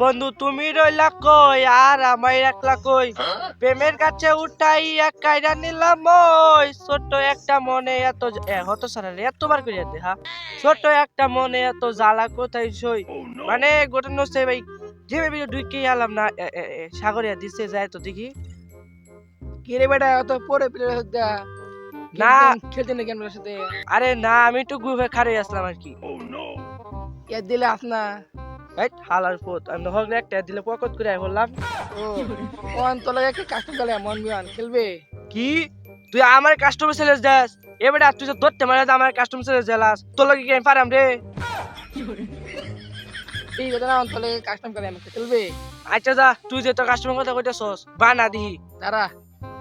বন্ধু তুমি রইলা কই? আর আমায় একলা কই? প্রেমের কাছে উঠাই এক কাইরা নিলাম ওই ছোট্ট একটা মনে এত হত সারা রে এতবার করিয়া দে হ্যাঁ ছোট্ট একটা মনে এত জ্বালা কোথায় সই? মানে ঘটনা হচ্ছে ভাই যে ভিডিও ঢুকে আলাম না এ, এ, এ, সাগরিয়া দিছে যায় তো দেখি। কি রে বেটা অত পরে প্লেয়ার হতে না। খেলতে না কেন সাথে? আরে না আমি একটু গ্রুপে খারে আসলাম আর কি। কে দিলে আস না। এই হালার পোত। আমি হগলে একটা দিলে পকত করে আই বললাম। ও। ওয়ান তোলা একটা কাস্টম গেলে মন মিয়ান খেলবে? কি? তুই আমার কাস্টমার সেলেস দাস? এবারে তুই তো ধরতে মারে আমার কাস্টমার সেলেস জেলাস তোর লাগে কি আমি পারাম রে? এই কথা না আমাকে খেলবে। আচ্ছা যা তুই যে তোর কাস্টমার কথা কইতেছস বানা দিহি। তারা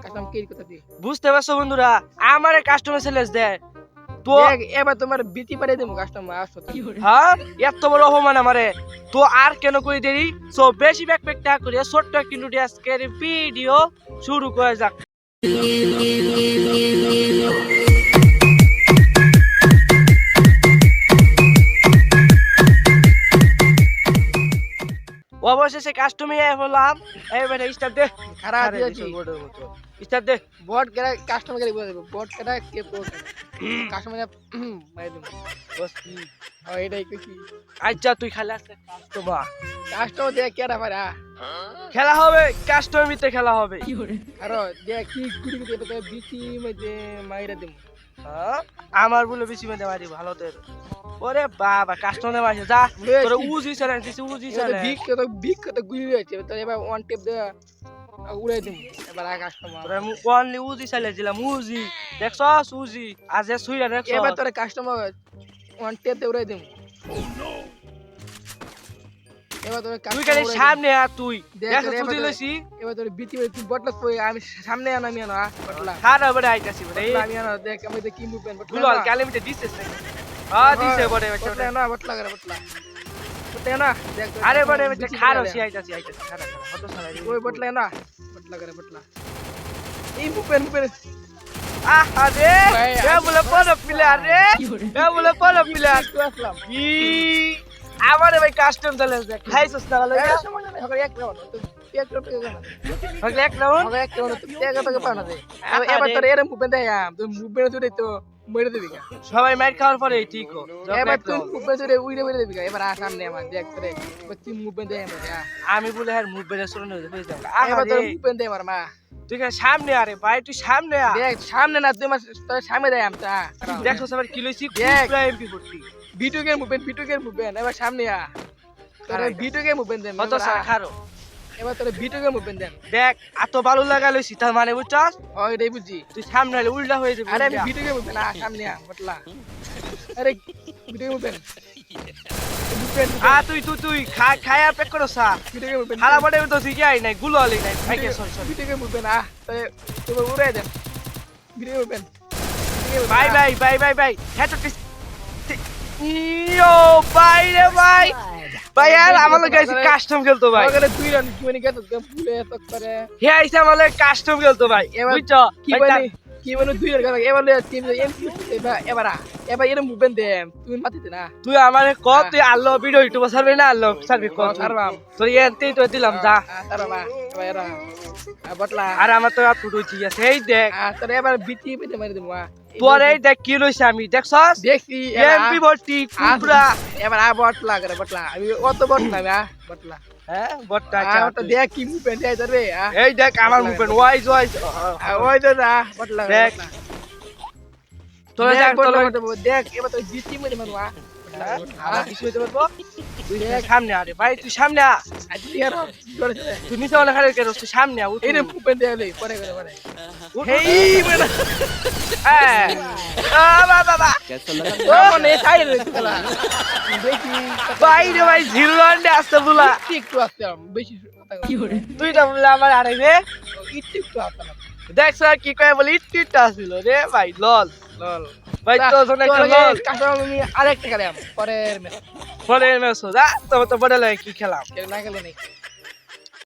কাস্টম কি কথা দি বুঝতে পারছ বন্ধুরা আমার কাস্টমার সেলেস দে তো এবার তোমার বিটি পারে দেবো কাস্টম আসো। হ্যাঁ? এত বড় অপমান আমারে। তো আর কেন কই দেরি? সো বেশি ব্যাক প্যাক টা করিয়া ছোট্ট কিন্তু আজকের ভিডিও শুরু করা যাক। অবশেষে কাস্টমে হলাম। এবারে স্টার্ট দে। খারাপ দিয়েছি। স্টার্ট দে। বট কাস্টমার গেলে বট কেটা কে কাস্টমার এটাই কইছি। আচ্ছা তুই খালি দেখ পারে। হবে কাস্টমার ভিতরে খেলা হবে। আরও দেখ কি কুড়ি কুড়ি তো বিটি মধ্যে মাইরা দেবো হ্যাঁ? আমার বলে বেশি মেয়েদের মারি ভালো তোর। ওরে বাবা কাস্টমার যা তোর উজি চ্যালেঞ্জ দিছি উজি কত বিগ কত গুলি রয়েছে তো এবার ওয়ান টেপ দিয়ে। উড়াই দেবো এবার আর কাস্টমার উজি চ্যালেঞ্জ দিলাম উজি। দেখছস উজি। আজ এ সুইরা দেখছস। এবার তোর কাস্টমার ওয়ান টেপ উড়াই দেবো এবার তোর তুই খালি সামনে আ তুই। দেখ, দেখছ তুই লইছি। এবার তোর বিটি তুই বটলা কই আমি সামনে আনা আমি আনা বটলা বড় আইতাছি বড় আমি আনা দেখ আমি দেখ কি মুভমেন্ট দিছিস হ্যাঁ দিছে বড় বটলা না বটলা করে বটলা না দেখ আরে বড় খারো সি আইতাছি আইতাছি খারা খারা কত সারা ওই বটলা না বটলা করে বটলা এই মুভমেন্ট মুভমেন্ট আহা রে ভাই, এ আমি- বলে বড় প্লেয়ার রে এ বলে বড় প্লেয়ার তুই আসলাম ই আমারে ভাই কাস্টম চ্যালেঞ্জ দেখ খাইছস না ভালো এই সময় না হবে এক রাউন্ড এক রাউন্ড এক রাউন্ড হবে এক রাউন্ড রাউন্ড পানা দে এবার তোর এরম মুভমেন্ট দেয় মুভমেন্ট তুই তো মেরে দিবি সবাই মাইর খাওয়ার পরে ঠিক হো এবার তুই মুভমেন্ট তুই উইরে মেরে দিবি এবার আ সামনে আমার দেখ তোরে। তুই মুভমেন্ট দেয় আমার আমি বলে হ্যাঁ মুভ বেরে শুনে নেই বুঝতে পারলাম এবার তোর মুভমেন্ট দেয় আমার মা। তুই কেন সামনে আরে ভাই তুই সামনে আ দেখ সামনে না তুই আমার তোর সামনে দেয় আমটা দেখছস আবার কি লইছি দেখ। কুবরা এমপি করতি video game movement video game movement এবার সামনে আ তোর আরে, ভিডিও গেম মুভমেন্ট দেন কত সারা খারো। এবার তোর ভিডিও গেম মুভমেন্ট দেন। দেখ এত ভালো লাগা লইছি তার মানে বুঝছস? ও এটাই বুঝছি তুই সামনে হলে উল্টা হয়ে যাবে আরে আমি ভিডিও গেম মুভমেন্ট না সামনে আ বটলা আরে ভিডিও গেম মুভমেন্ট আ তুই তুই তুই খাই আর পেক করো সা। ভিডিও গেম মুভমেন্ট হালা বড়ে তো তুই যাই নাই গুলো আলি নাই। ভাই কে সর সর ভিডিও গেম মুভমেন্ট আ তুই উড়াই দেন। Video game movement bye bye bye bye bye. হেড টিস ইয়ো বাই রে বাই। ভাই আর আমার লগে আইছি কাস্টম খেলতো ভাই। ওখানে দুই রান কি মানে গেত ফুলে এত করে। হে আইছে আমার কাস্টম খেলতো ভাই এবার বুঝছ? কি মানে কি মানে দুই রান এবার টিম এমপি এবার এবার এবার এরম মুভমেন্ট দে তুমি মাতিতে না। তুই আমারে ক তুই আল্লো ভিডিও ইউটিউব সার্ভে না? আল্লো সার্ভে ক? ছাড়বাম। তোর এনতেই তো দিলাম যা। তারা মা এবার এরা বটলা। আর আমার তো আর আছে এই দেখ। তোর এবার বিটি পেতে মারি দেবো। তোর এই দেখ কি লইছে আমি দেখছস? দেখছি এরা এমপি ভর্তি কুবরা এবার আ বটলা করে বটলা। আমি অত বট না বটলা। হ্যাঁ বটটা আ, ওটা দেখ কি মুভমেন্ট দেয় রে এই দেখ আমার মুভমেন্ট ওয়াইজ ওয়াইজ তো না বটলা দেখ। তোরা দেখ, দেখ তোর দেখ এবার তো মেরে মারবো। বটলা, আমার কিছু হইতে পারব? তুই সামনে আরে ভাই তুই সামনে আ। আ, তুই আর জোরে জোরে। তুই নিচে অনেক হারে কেন তুই সামনে আ এই রে মুভমেন্ট দেয় লে, পরে করে পরে। হেই বেটা হ্যাঁ। আ বাবা বাবা ও মনে চাই রে খেলা দেখি ভাই রে ভাই জিরো আসতে বলা একটু আসতে বেশি কথা তুই না বললে আমার আরে রে। একটু আসতে। দেখ স্যার কি কয় বলি টিটটা ছিল রে ভাই লল। লল। ভাই তা, শোনে একটা লল। কাস্টমার আমি আরেকটা খেলাম পরের ম্যাচ। পরের ম্যাচ যা তো তো বড় লাগে কি খেলাম। না খেলে নেই